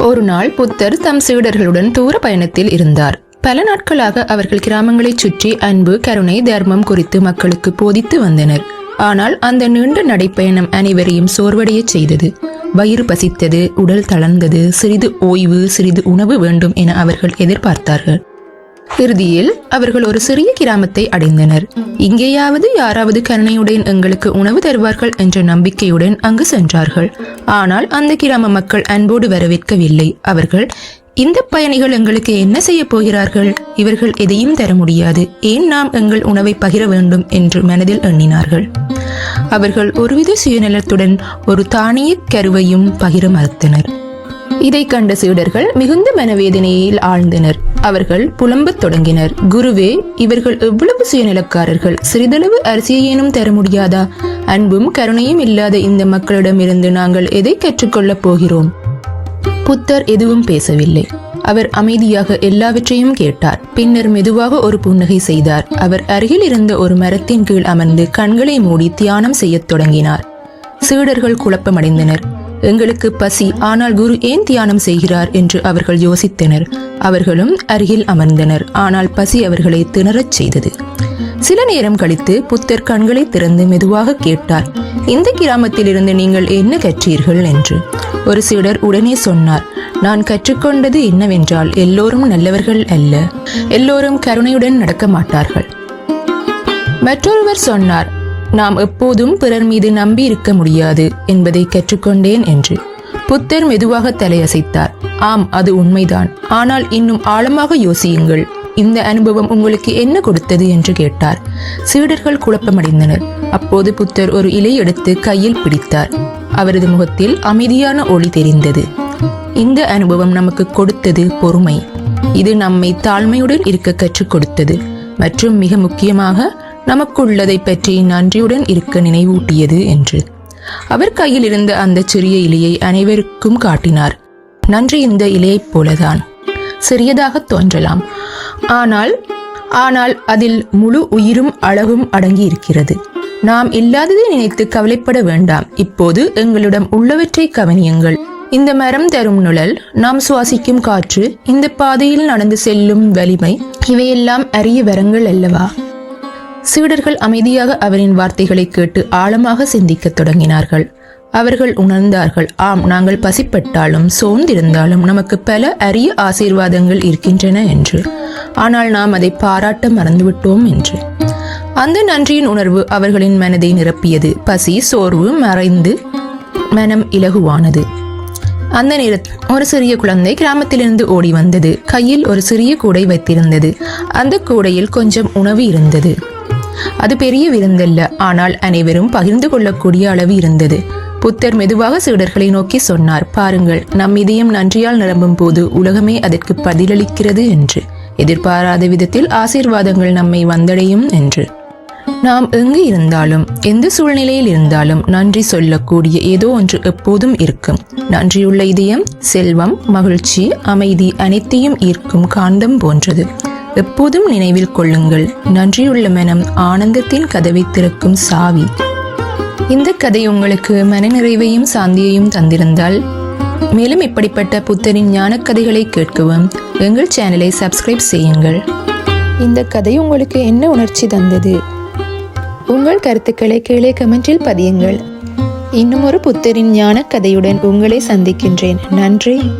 ஒரு நாள் புத்தர் தம் சீடர்களுடன் தூர பயணத்தில் இருந்தார். பல நாட்களாக அவர்கள் கிராமங்களைச் சுற்றி அன்பு கருணை தர்மம் குறித்து மக்களுக்கு போதித்து வந்தனர். ஆனால் அந்த நீண்ட நடைப்பயணம் அனைவரையும் சோர்வடையச் செய்தது. வயிறு பசித்தது உடல் தளர்ந்தது சிறிது ஓய்வு சிறிது உணவு வேண்டும் என அவர்கள் எதிர்பார்த்தார்கள். இறுதியில் அவர்கள் ஒரு சிறிய கிராமத்தை அடைந்தனர். இங்கேயாவது யாராவது கருணையுடன் எங்களுக்கு உணவு தருவார்கள் என்ற நம்பிக்கையுடன் அங்கு சென்றார்கள். ஆனால் அந்த கிராம மக்கள் அன்போடு வரவேற்கவில்லை. அவர்கள் இந்த பயணிகள் எங்களுக்கு என்ன செய்ய போகிறார்கள்? இவர்கள் எதையும் தர முடியாது. ஏன் நாம் எங்கள் உணவை பகிர வேண்டும்? என்று மனதில் எண்ணினார்கள். அவர்கள் ஒருவித சுயநலத்துடன் ஒரு தானிய கருவையும் பகிர மறுத்தனர். இதை கண்ட சீடர்கள் மிகுந்த மனவேதனையில் ஆழ்ந்தனர். அவர்கள் புலம்பத் தொடங்கினர். குருவே இவர்கள் எவ்வளவு சுயநலக்காரர்கள்? சிறிதளவு அரிசியேனும் தர முடியாதா? அன்பும் கருணையும் இல்லாத இந்த மக்களிடமிருந்து நாங்கள் எதை கற்றுக்கொள்ளப் போகிறோம்? புத்தர் எதுவும் பேசவில்லை. அவர் அமைதியாக எல்லாவற்றையும் கேட்டார். பின்னர் மெதுவாக ஒரு புன்னகை செய்தார். அவர் அருகில் இருந்த ஒரு மரத்தின் கீழ் அமர்ந்து கண்களை மூடி தியானம் செய்யத் தொடங்கினார். சீடர்கள் குழப்பமடைந்தனர். எங்களுக்கு பசி ஆனால் குரு ஏன் தியானம் செய்கிறார்? என்று அவர்கள் யோசித்தனர். அவர்களும் அருகில் அமர்ந்தனர். ஆனால் பசி அவர்களை திணறச் செய்தது. சில நேரம் கழித்து புத்தர் கண்களை திறந்து மெதுவாக கேட்டார். இந்த கிராமத்திலிருந்து நீங்கள் என்ன கற்றீர்கள்? என்று. ஒரு சீடர் உடனே சொன்னார் நான் கற்றுக்கொண்டது என்னவென்றால் எல்லோரும் நல்லவர்கள் அல்ல. எல்லோரும் கருணையுடன் நடக்க மாட்டார்கள். மற்றொருவர் சொன்னார் நாம் எப்போதும் பிறர் மீது நம்பி இருக்க முடியாது என்பதை கற்றுக்கொண்டேன் என்று. புத்தர் மெதுவாக தலையசைத்தார். ஆம் அது உண்மைதான். ஆனால் இன்னும் ஆழமாக யோசியுங்கள். இந்த அனுபவம் உங்களுக்கு என்ன கொடுத்தது? என்று கேட்டார். சீடர்கள் குழப்பமடைந்தனர். அப்போது புத்தர் ஒரு இலை எடுத்து கையில் பிடித்தார். அவரது முகத்தில் அமைதியான ஒளி தெரிந்தது. இந்த அனுபவம் நமக்கு கொடுத்தது பொறுமை. இது நம்மை தாழ்மையுடன் இருக்க கற்றுக் கொடுத்தது. மற்றும் மிக முக்கியமாக நமக்குள்ளதை பற்றி நன்றியுடன் இருக்க நினைவூட்டியது என்று. அவர் கையில் இருந்த அந்த சிறிய இலையை அனைவருக்கும் காட்டினார். நன்றி இந்த இலையைப் போலதான். சிறியதாக தோன்றலாம். ஆனால் ஆனால் அதில் முழு உயிரும் அழகும் அடங்கி இருக்கிறது நாம் இல்லாததை நினைத்து கவலைப்பட வேண்டாம். இப்போது எங்களிடம் உள்ளவற்றை கவனியுங்கள். இந்த மரம் தரும் நுழல் நாம் சுவாசிக்கும் காற்று இந்த பாதையில் நடந்து செல்லும் வலிமை இவையெல்லாம் அரிய வரங்கள் அல்லவா? சீடர்கள் அமைதியாக அவரின் வார்த்தைகளை கேட்டு ஆழமாக சிந்திக்கத் தொடங்கினார்கள். அவர்கள் உணர்ந்தார்கள் ஆம் நாங்கள் பசிப்பட்டாலும் சோர்ந்திருந்தாலும் நமக்கு பல அரிய ஆசீர்வாதங்கள் இருக்கின்றன என்று. ஆனால் நாம் அதை பாராட்ட மறந்துவிட்டோம் என்று. அந்த நன்றியின் உணர்வு அவர்களின் மனதை நிரப்பியது. பசி சோர்வு மறைந்து மனம் இலகுவானது. அந்த நேரத்தில் ஒரு சிறிய குழந்தை கிராமத்திலிருந்து ஓடி வந்தது. கையில் ஒரு சிறிய கூடை வைத்திருந்தது. அந்த கூடையில் கொஞ்சம் உணவு இருந்தது. அது பெரிய விருந்தல்ல. ஆனால் அனைவரும் பகிர்ந்து கொள்ளக்கூடிய அளவு இருந்தது. புத்தர் மெதுவாக சீடர்களை நோக்கி சொன்னார் பாருங்கள் நம் இதயம் நன்றியால் நிரம்பும் போது உலகமே அதற்கு பதிலளிக்கிறது என்று. எதிர்பாராத விதத்தில் ஆசீர்வாதங்கள் நம்மை வந்தடையும் என்று. நாம் எங்கு இருந்தாலும் எந்த சூழ்நிலையில் இருந்தாலும் நன்றி சொல்லக்கூடிய ஏதோ ஒன்று எப்போதும் இருக்கும். நன்றியுள்ள இதயம் செல்வம் மகிழ்ச்சி அமைதி அனைத்தையும் ஈர்க்கும் காந்தம் போன்றது. எப்போதும் நினைவில் கொள்ளுங்கள். நன்றியுள்ள மனம் ஆனந்தத்தின் கதவை திறக்கும் சாவி. இந்த கதை உங்களுக்கு மனநிறைவையும் சாந்தியையும் தந்திருந்தால் மேலும் இப்படிப்பட்ட புத்தரின் ஞானக்கதைகளை கேட்கவும் எங்கள் சேனலை சப்ஸ்கிரைப் செய்யுங்கள். இந்த கதை உங்களுக்கு என்ன உணர்ச்சி தந்தது? உங்கள் கருத்துக்களை கீழே கமெண்டில் பதியுங்கள். இன்னும் ஒரு புத்தரின் ஞான கதையுடன் உங்களை சந்திக்கின்றேன். நன்றி.